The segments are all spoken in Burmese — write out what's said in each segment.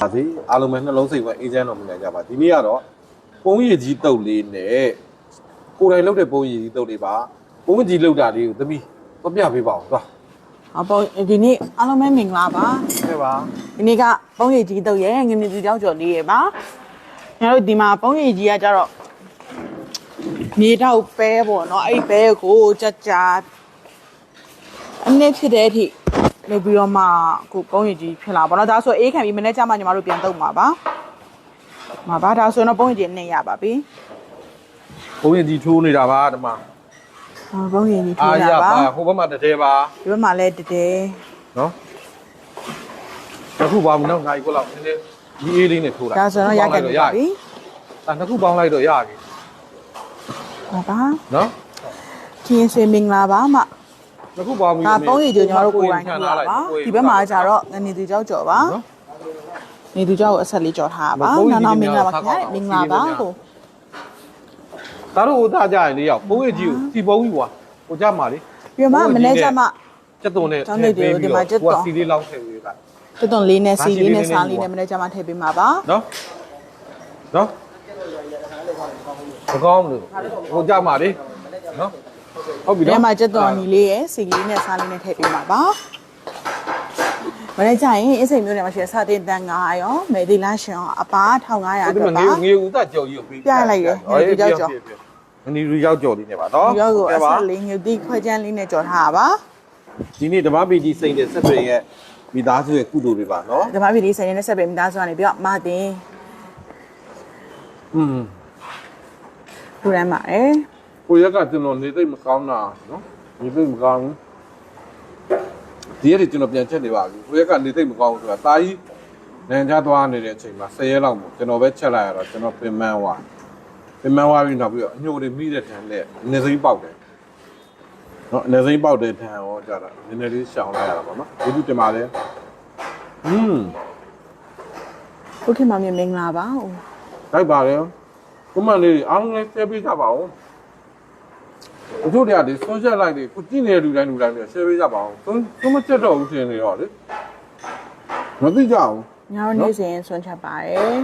ပါစေအားလုံးပဲနှလုံးစိတ်ပဲအေးချမ်းတော်မူနိုင်ကြပါဒီနေ့ကတော့ပုံရည်ကြီးတုတ်လေးနဲ့ကိုယ်တိုင်လုပ်တဲ့ပုံရည်ကြီးတုတ်လေးပါပုံရည်ကြီးလုပ်တာလေးကိုသမီးတော့ပြပေးပါဦးသွား။အပေါ်ဒီနေ့အားလုံးပဲမင်္ဂလာပါခဲ့ပါ။ဒီနေ့ကပုံရိပ်ကြီးတုပ်ရဲ့ငနေသူကြောက်ကြော်လေးရဲ့ပါ။ကျွန်တော်တို့ဒီမှာပုံရိပ်ကြီးကကြတော့မြေတောက်ပဲပေါ့နော်။အဲ့ဒီပဲကိုကြကြအနည်းဖြစ်တဲ့အထိ လုပ်ပြီးတော့မှအခုပုံရိပ်ကြီးဖြစ်လာပါတော့။ဒါဆိုအေးခံပြီးမနေ့ကျမှညီမတို့ပြန်တုပ်မှာပါ။မှာပါဒါဆိုရင်တော့ပုံရိပ်ကြီးနဲ့ရပါပြီပုံရည်ကြီးထိုးနေတာပါဒီမှာ။ဟောပုံရိပ်ကြီးထအာည့်ရတာပါပါဟိုဘက်မှာတစ်တဲပါ။ဒီဘက်မှာလည်းတတဲနော်တစ်ခုပါမနော်နိုင်ကိုလောက်နည်းနည်းဒီအေးလေးနဲ့ထိုးတာဒါဆိုတော့ရခဲ့ပြီပါပြီအာနှစ်ခုပေါင်းလိုက်တော့ရပြီ။မှာပါနော်။ချင်းဆွေမင်္ဂလာပါမ။ နှစ်ခုပေါင်းပြီးဒါပုံရည်ကြိုကျွန်တော်တို့ကိုယ်တိုင်ထူတာပါဒီဘက်မှာကျတော့ငနေသူကြောက်ကြော်ပါနော်နေသူကြောက်ကိုအဆက်လေးကြော်ထားတာပါနောက်နောက်မင်္ဂလာပါခင်ဗျာမင်္ဂလာပါကိုဒါတို့ဟိုသားကြရင်လေးရောက်ပုံရည်ကြီးကိုစီပုံးကြီးကွာဟိုကြမှာလေပြမမနေ့ကျမှကျက်သွန်နဲ့ကျောင်းလေးတွေကိုဒီမှာကျက်သွန်ဟိုကစီလေးလောက်ထည့်ပေးတာတွတ်တွန်လေးနဲ့စီလေးနဲ့ဒါစီလေးစားလေးနဲ့မနေ့ကျမှထည့်ပေးမှာပါနော်နော်မကောင်းဘူးဟိုကြမှာလေနော် ဟုတ်ပြီဒီနော်မှာကျက်သွန်ညီလေးရဲ့စီလေးနဲ့စားလေးနဲ့ထည့်ပေးမှာပါမနေ့ကျရင်အစိမ်မျိုးနဲ့မှာရှိတဲ့စာတင်တန်900ရောမေဒီလာရှင်ရောအပါ1500ဒီတော့မှာပါငေငေဦးသားကြော်ကြီးကိုပေးပြလိုက်တယ်ငေဦးသားကြော်ငေဦးရောက်ကြော်လေးနဲ့ပါနော်ဒီရောက်ကိုအပါဆက်လေးငုတ်တိခွဲချမ်းလေးနဲ့ကြော်ထားတာပါဒီနေ့ဓမ္မပေကြီးစိတ်တဲ့ဆက်တွေရဲ့မိသားစုရဲ့ကုသိုလ်တွေပါနော်ဒီမှာဗီဒီယိုဆိုင်နဲ့ဆက်ပေးမိသားစုကနေပြီးတော့မာတင်อืมထူရမ်းပါတယ် ကိုရက်ကကျွန်တော်နေသိမကောင်းတာနော်နေသိမကောင်းဘူးဒီရက်တွေကျွန်တော်ပြန်ချက်နေပါပြီကိုရက်ကနေသိမကောင်းဘူးဆိုတာတာကြီးနိုင်ကြသွားနေတဲ့အချိန်မှာ10ရက်လောက်မို့ကျွန်တော်ပဲချက်လိုက်ရတော့ကျွန်တော်ပင်မန်းသွားပင်မန်းသွားပြီးနောက်ပြီးတော့အညိုတွေမိတဲ့ထန်နဲ့နေစိမ့်ပေါက်တယ်နော်နေစိမ့်ပေါက်တဲ့ထန်ရောကြတာနည်းနည်းလေးရှောင်လိုက်ရတာပေါ့နော်ဒီလိုတင်ပါလေอืมဟုတ်ခင်မမြင်မင်္ဂလာပါဟုတ်လိုက်ပါလေကိုမလေးတွေအားလုံးလည်းဆက်ပေးကြပါဦး အချို့တွေကဒီ social live တွေကိုကြည့်နေတဲ့လူတိုင်းလူတိုင်းတွေ share ပေးကြပါဦးသုံးသုံးမချက်တော့ဘူးထင်နေတော့လေမသိကြဘူးညောင်နေစဉ်ဆွန့်ချက်ပါတယ်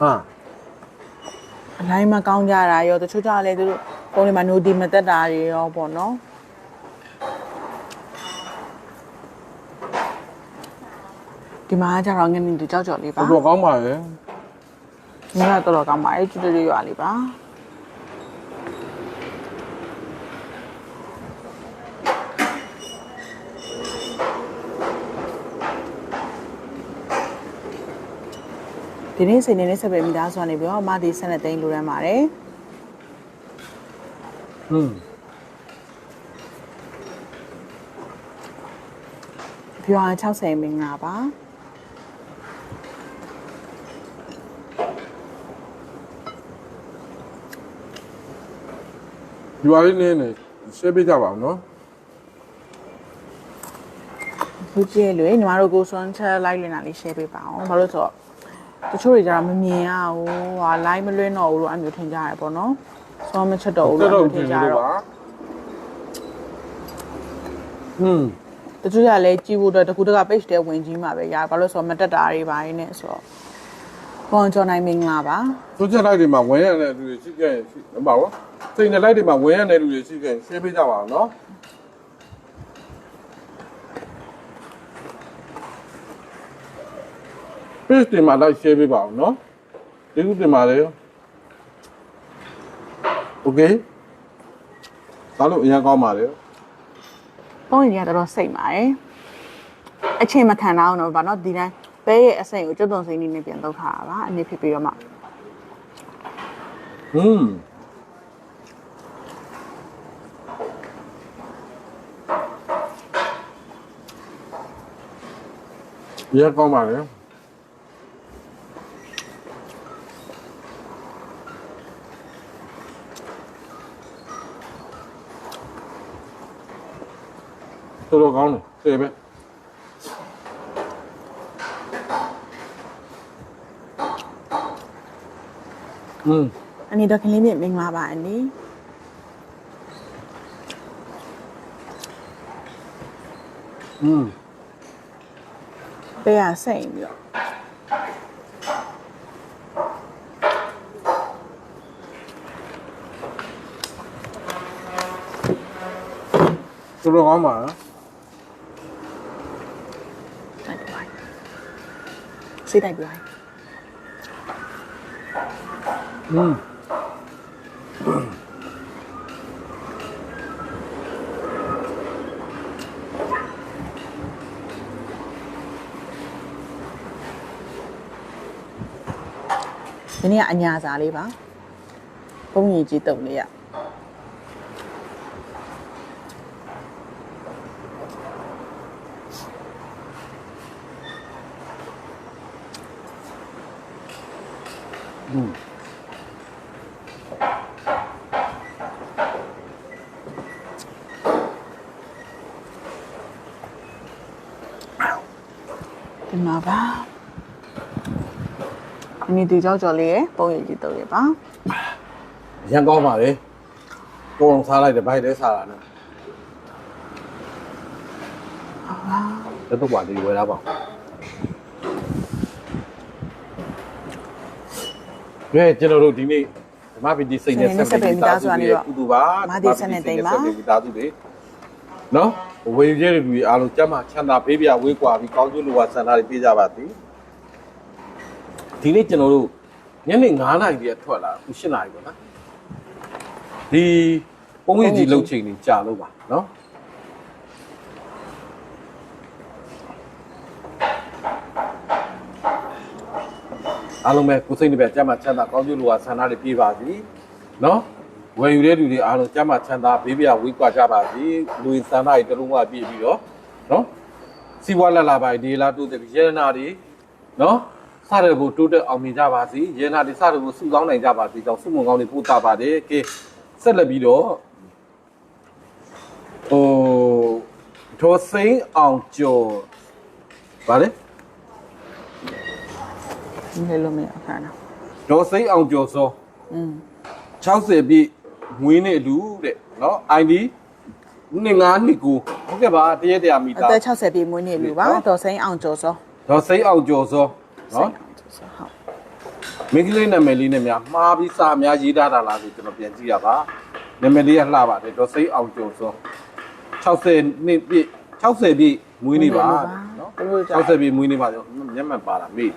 ဟာအလိုက်မကောင်းကြတာရောတချို့ကြလည်းသူတို့ပုံတွေမှာ no di မတက်တာတွေရောပေါ့နော်ဒီမှာကျတော့ငနေတူကြောက်ကြော်လေးပါတော်တော်ကောင်းပါရဲ့ညီမတော်တော်ကောင်းပါတယ်ကျွတ်ကျွတ်ရွာလေးပါ ဒီနေ့စိတ်နေနဲ့ဆက်ပဲမိသားစုကနေပြီးတော့မဒီဆက်နဲ့တိန်လိုရမ်းပါတယ်อืมပြောင်း60မင်္ဂလာပါဒီဝါလေးနဲ့နဲ့ share ပေးကြပါဦးနော်ဘူးကျဲလွေညီမတို့ကိုစွမ်းချက်လိုက်လင်တာလေး share ပေးပါအောင်ဘာလို့ဆိုတော့ တချို့တွေကျတော့မမြင်ရဘူးဟာ live မလွှင့်တော့ဘူးလို့အမျိုးထင်ကြရတယ်ပေါ့နော်စွမ်းမချက်တော့ဘူးတက်လို့အတော့မျိုးထထင်င်ကြလို့တော့ပါอืมတချို့ကလည်းကြည့်ဖို့အတွက်တကူတက page တဲ့ဝင်ကြီးမှာပဲရဘာလို့ဆိုတော့မတက်တာတွေပါနေနဲ့ဆိုတော့ပေါ်ကျော်နိုင်မင်္ဂလာပါ social live တွေမှာဝင်ရတဲ့လူတွေရှိခဲ့ရင်ရှိမပါဘူးစိတ်နဲ့ live တွေမှာဝင်ရတဲ့လူတွေရှိခဲ့ရင် share ပေးကြပါဦးနော် page တင်မှာ like share ပေးပါဦးနော်ဒီခုတင်ပါလေ okay ဒါလို့အရင်ကောင်းပါလေပုံရင်ကတော်တော်စိတ်ပါတယ်အချိန်မခံတော့တော့ဗာနော်ဒီတိုင်းပဲရဲ့အစိမ်ကိုကျွတ်သွန်စိမ့်နေနဲ့ပြန်တော့ထားတာပါအနည်းဖြစ်ပြီးတော့မှอืมအရင်ကောင်းပါလေ တော်တော်ကောင်းတယ်စေပဲอืม အနည်းတော့ခလေးမြင့်မင်္ဂလာပါအနည်း อืม ပေးရစိတ်ပြီးတော့ တော်တော်ကောင်းပါနော် Xin ảnh của anh. Ừ. Uhm. ဒီနေ့ကအညာစာလေးပါ။ဘုံကြီးကြီးတုံလေးอ่ะ။ ဒီမှာပါဒီနေ့ဒီကြောက်ကြော်လေးရယ်ပုံရည်ကြီးတုံလေးပါရန်ကောင်းပါလေကိုအောင်စားလိုက်တယ်ဘိုက်လဲစားတာနော်လက်တော့ပါဒီဝယ်လာပါကဲကျွန်တော်တို့ဒီနေ့ဓမ္မပီတိစိတ်နဲ့ဆက်ပြီးသားစုတွေကုတူပါမိသားစုတွေနော် ဝေရဲတွေအားလုံးကြမ်းမှချမ်းသာပေးပြဝေးကွာပြီးကောင်းကျိုးလိုဝါဆန္ဒတွေပေးကြပါသည်ဒီနေ့ကျွန်တော်တို့ညနေ9:00နာရီတည်းထွက်လာအခု7:00နာရီပေါ့နော်ဒီပုံရိပ်ကြီးလှုပ်ချိန်နေကြာလို့ပါနော်အားလုံးပဲကိုယ်စိတ်နဲ့ပဲကြမ်းမှချမ်းသာကောင်းကျိုးလိုဝါဆန္ဒတွေပြပါစီနော် ဝယ်ယူတဲ့လူတွေအားလုံးကြမ်းမှချမ်းသာဘေးပြဝေးကွာကြပါစီလူဝင်ဆန္ဒတွေတလုံးဝပြည့်ပြီးတော့နော်စီဝါလက်လာပါဒီလာတိုးတဲ့ရဲနာတွေနော်စတဲ့ကိုတိုးတက်အောင်မြင်ကြပါစီရဲနာတွေစတဲ့ကိုစုကောင်းနိုင်ကြပါစီကြောင့်စုမုံကောင်းတွေပို့တာပါတယ်ကဲဆက်လက်ပြီးတော့ဟိုဒေါ်စိန်အောင်ကျော်ဗါလေဒီလိုလိုမရခါနာဒေါ်စိန်အောင်ကျော်စောอืม60ပြည့် ငွေနဲ့အတူတဲ့နော် ID နှစ်ငါးနှစ်ကိုဟုတ်ကဲ့ပါတရက်တရာမီအတာသက်60ပြည့်မွေးနေ့လူပါနော်တော်စိန်အောင်ကျော်စောဒေါ်စိန်အောင်ကျော်စောစိနော်န်အောင်ကျော်စောဟုတ်မင်းကလေးနာမည်လေးနဲ့များမှားပြီးစာများရေးထားတာလားဆိုကျွန်တော်ပြန်ကြည့်ရပါနာမည်လေးကလှပါတယ်ဒေါ်စိန်အောင်ကျော်စော60နှစ်ပြည့်60ပြည့်မွေးနေ့ပါနော်သူတို့ကြောင့်60ပြည့်မွေးနေ့ပါဆိုမျက်မှန်ပါတာမေး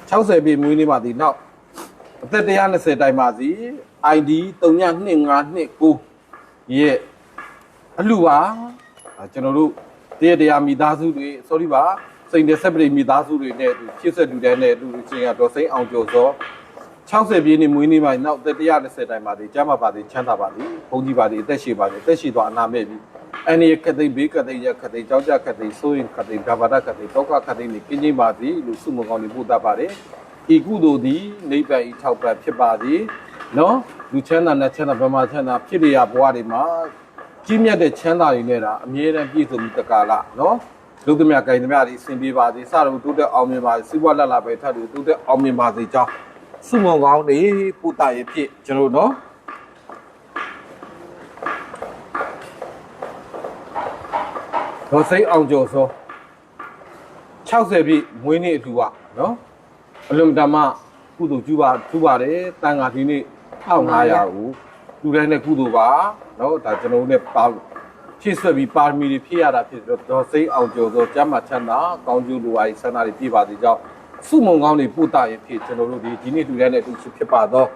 60ပြည့်မွေးနေ့ပါဒီနောက် အသက်120တိုင်ပါစီ ID 392529ရဲ့အလှပါအာကျွန်တော်တို့တရတရားမိသားစုတွေ sorry ပါစိန်တဲ့ဆက်ပရိမိသားစုတွေနဲ့အတူဖြစ်ဆက်တူတဲ့နဲ့အတူတူချင်းကတော့စိန်အောင်ကျော်စော60ပြည့်နေ့မွေးနေ့ပါနောက်အသက်120တိုင်ပါစီကျမ်းပါပါစီချမ်းသာပါစီဘုန်းကြီးပါစီအသက်ရှိပါစီအသက်ရှိတော့အနာမဲ့ပြီအန်ဒီခတ်သိမ်းဘေးခတ်သိမ်းရခတ်သိမ်းကြောက်ကြခတ်သိမ်းဆိုရင်ခတ်သိမ်းဘာဘာဒခတ်သိမ်းတောကခတ်သိမ်းနေကင်းချင်းပါစီလို့စုမကောင်းနေပို့တတ်ပါတယ် ဤကုသိုလ်သည်နိဗ္ဗာန်ဤထောက်ပံ့ဖြစ်ပါသည်နော်လူချမ်းသာနဲ့ချမ်းသာဗမာချမ်းသာဖြစ်ရဘဝတွေမှာကြီးမြတ်တဲ့ချမ်းသာတွေနဲ့ဒါအမြဲတမ်းပြည့်စုံပြီးတကာလနော်လူသမျှဂိုင်သမျှတွေအစဉ်ပြေပါစေစတော့တိုးတက်အောင်မြင်ပါစေစီးပွားလက်လာပဲထပ်တူတိုးတက်အောင်မြင်ပါစေကြောင်းစုမကောင်းနေပို့တရဖြစ်ကျွန်တော်တို့နော်ဒေါ်စိန်အောင်ကျော်စော60ပြည့်မွေးနေ့အထူပါနော် အလွန်တမကုသိုလ်ကျူပါကျူပါတယ်တန်ခါဒီနေ့1500ကိုလူတိုင်းနဲ့ကုသိုလ်ပါနော်ဒါကျွန်တော်တို့နဲ့ပါဖြည့်ဆွက်ပြီးပါရမီတွေဖြည့်ရတာဖြစ်တော့ဒေါ်စိန်အောင်ကျော်စောကျမ်းမာချမ်းသာကောင်းကျိုးလိုပါရေးဆန္ဒတွေပြည့်ပါစေကြောင်းစုမုံကောင်းတွေပို့တာရင်ဖြစ်ကျွန်တော်တို့ဒီဒီနေ့လူတိုင်းနဲ့အတူဖြစ်ပါတော့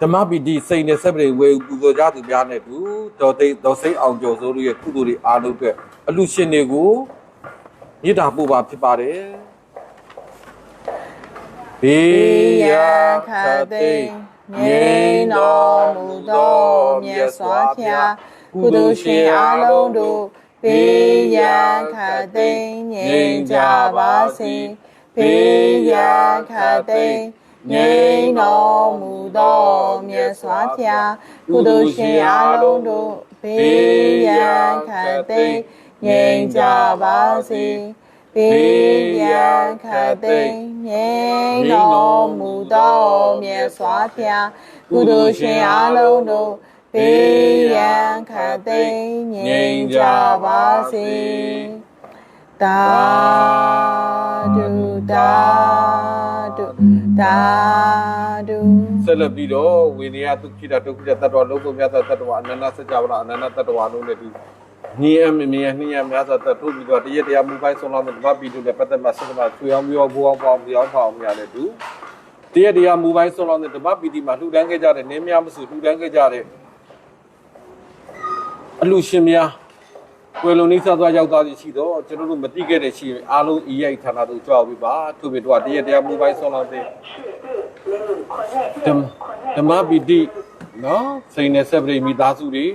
ဓမ္မပီတိစိတ်နဲ့ဆက်ပရိဝေပူဇော်ကြသူများနဲ့တူတော်သိတော်စိတ်အောင်ကျော်စိုးတို့ရဲ့ကုသိုလ်တွေအားလုံးအတွက်အလူရှင်တွေကိုမေတ္တာပို့ပါဖြစ်ပါတယ် ဘေးရန်ခတ်သိမ်းငြိမ်းတော်မူသောမြတ်စွာဘုရားကုသိုလ်ရှင်အားလုံးတို့ဘေးရန်ခတ်သိမ်းငြိမ်းကြပါစေဘေးရန်ခတ်သိမ်းငြိမ်းတော်မူသောမြတ်စွာဘုရားကုသိုလ်ရှင်အားလုံးတို့ဘေးရန်ခတ်သိမ်းငြိမ်းကြပါစေ ဘေးရန်ခတ်သိမ်းမြင်တော်မူသောမြတ်စွာဘုရားကုသိုလ်ရှင်အလုံးတို့ဘေးရန်ခတ်သိမ်းငြိမ်ကြပါစေတာဒုတာဒုတာဒုဆက်လက်ပြီးတော့ဝိနည်းဒုက္ခိတဒုက္ခိတတ္တဝလောကုမြတ်တ္တဝအနန္တစัจ java အနန္တတ္တဝလုံးနဲ့ဒီ ညီအမမြင်နှင်းရများစွာတထုတ်ပြီးတော့တရက်တရားမူပိုင်းဆုံးလောက်တဲ့ဓမ္မပီတုနဲ့ပတ်သက်မှဆက်မှဆွေအောင်မျိုးဘောအောင်ပေါအောင်ပြောင်းပေါအောင်များတဲ့သူတရက်တရားမူပိုင်းဆုံးလောက်တဲ့ဓမ္မပီတိမှာလှူဒန်းခဲ့ကြတဲ့နင်းများမစုလှူဒန်းခဲ့ကြတဲ့အလူရှင်များကွယ်လွန်နေဆက်သွားရောက်သားရှိတော့ကျွန်တော်တို့မတိခဲ့တဲ့ရှိအားလုံးဤရိုက်ဌာနတို့ကြောက်ပြီးပါသူ့ဘီတော့တရက်တရားမူပိုင်းဆုံးလောက်တဲ့ဓမ္မဓမ္မပီတိနော်စိန်နဲ့ဆက်ပရိမိသားစုတွေ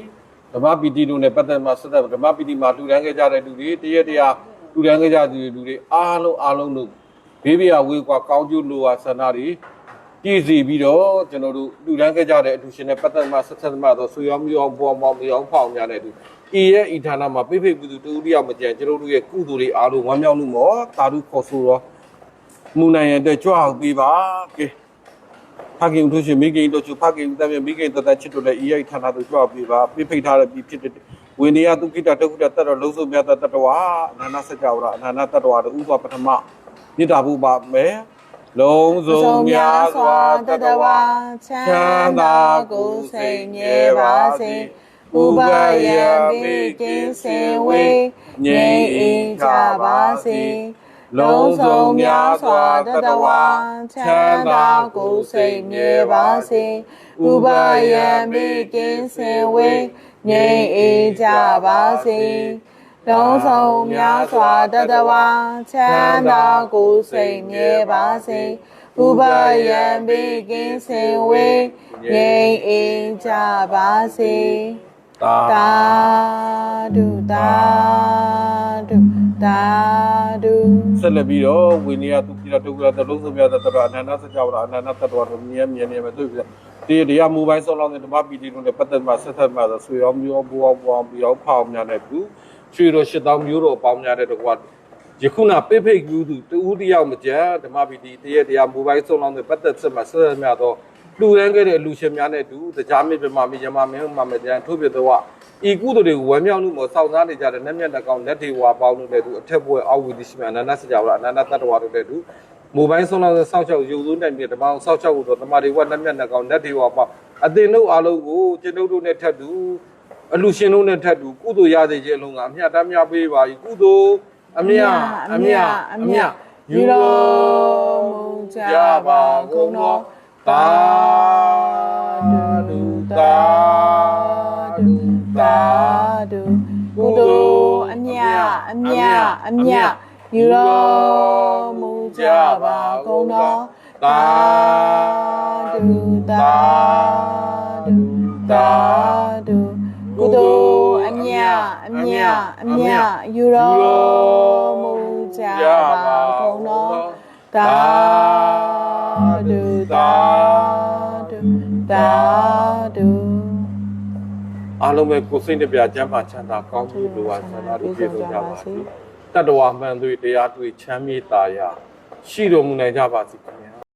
ဓမ္မပီတိတို့နဲ့ပတ်သက်မှဆက်သက်ဓမ္မပီတိမှာထူထမ်းခဲ့ကြတဲ့လူတွေတရက်တရာထူထမ်းခဲ့ကြတဲ့လူတွေအားလုံးအားလုံးတို့ဘေးဘီယာဝေးကွာကောင်းကျိုးလိုဝါဆန္ဒတွေပြည့်စုံပြီးတော့ကျွန်တော်တို့ထူထမ်းခဲ့ကြတဲ့အတူရှင်နဲ့ပတ်သက်မှဆက်သက်မှတော့ဆွေရောမျိုးအောင်ပေါ်မောင်မြောင်ဖောင်များတဲ့သူဤရဲ့ဤဌာနမှာပိဖိတ်ကုသူတူတယောက်မကြံကျွန်တော်တို့ရဲ့ကုသိုလ်တွေအားလုံးဝမ်းမြောက်မှုမောတာဓုခေါ်ဆိုတော့မူနိုင်ရတဲ့ကြွအောင်ပြီးပါကဲ ဖခင်တို့ရှင်မိခင်တို့ချူဖခင်တမ်းမိခင်တသက်ချစ်တို့လည်းဤရိုက်ဌာနတို့ကြွပြပါပြဖိတ်ထားတဲ့ပြည်ဖြစ်တဲ့ဝိနည်းဒုက္ခိတဒုက္ခိတတတ်တော်လုံးစုံမြတ်တတ္တဝါအနန္တစัจ java အနန္တတတ္တဝါတို့ဥပပထမမြစ်တာဘူးပါမယ်လုံးစုံများစွာတတ္တဝါချမ်းသာကိုယ်စိတ်မြဲပါစေဥပယံမိကင်းစင်ဝေးငြိမ်အေးကြပါစေ လုံးစုံများစွာတတ္တဝါချမ်းသာကိုယ်စိတ်မြဲပါစေဥပယံမိကင်းစင်ဝေးငြိမ်အေးကြပါစေလုံးစုံများစွာတတဝါချမ်းသာကိုယ်စိတ်မြဲပါစေဥပယံမိကင်းစင်ဝေးငြိမ်အေးကြပါစေတာဒုတာ ဒုတာဒုဆက်လက်ပြီးတော့ဝိနည်းသူပြည်တော်ဒုက္ခတလုံးစုံပြတဲ့တော်အနန္တစကြဝဠာအနန္တတ္တဝါတို့မြဲမြဲမြဲမြဲတွေ့ပြီးဒီတရားမူပိုင်းဆုံးလောင်းတဲ့ဓမ္မပီတိတို့နဲ့ပတ်သက်မှဆက်သက်မှဆိုဆွေအောင်မျိုးဘောဘောဘောပြီးအောင်ဖောင်းများတဲ့သူရွှေတော်ရှစ်တောင်းမျိုးတော်ပေါင်းများတဲ့တကွာယခုနပိဖိတ်ကူသူတူဦးတယောက်မကြဓမ္မပီတိတရတရားမူပိုင်းဆုံးလောင်းတဲ့ပတ်သက်ဆက်မှဆက်သက်မှတော့ လူရန်ခဲ့တဲ့လူရှင်များနဲ့တူတရားမေပြမမေယမမင်းမမေတရားထို့ပြတော့ဤကုသိုလ်တွေကိုဝမ်းမြောက်မှုမစောင့်စားနေကြတဲ့နတ်မြတ်တကောင်လက်တွေဝါပေါင်းလို့တဲ့သူအထက်ဘွယ်အောက်ဝီတိရှိမြအနန္တစကြဝဠာအနန္တတတ္တဝါတို့တဲ့သူမိုဘိုင်းဆုံးလောက်စောက်ချောက်ယူသွင်းနိုင်ပြီးဓမ္မအောင်စောက်ချောက်ကိုတော့တမာတွေဝတ်နတ်မြတ်တကောင်လက်တွေဝါပေါင်းအသင်တို့အားလုံးကိုကျွန်ုပ်တို့နဲ့ထပ်တူအလူရှင်တို့နဲ့ထပ်တူကုသိုလ်ရစေခြင်းအလုံးကအမြတ်တမ်းများပေးပါ၏ကုသိုလ်အမြတ်အမြတ်အမြတ်ယူတော်မူကြပါကုန်သော တာဒုတာဒုတာဒုကုသိုလ်အမြတ်အမြတ်အမြတ်ယူတော်မူကြပါကုန်သောတာဒုတာဒုတာဒုကုသိုလ်အမြတ်အမြတ်အမြတ်ယူတော်မူကြပါကုန်သောတာ အားလုံးပဲကိုယ်စိတ်တစ်ပြချမ်းသာချမ်းသာကောင်းမှုလိုအပ်ဆန္ဒတို့ပြည့်စုံကြပါစေတတ္တဝါမှန်သွေးတရားတွေ့ချမ်းမြေ့တာယာရှိတော်မူနိုင်ကြပါစေခင်ဗျာ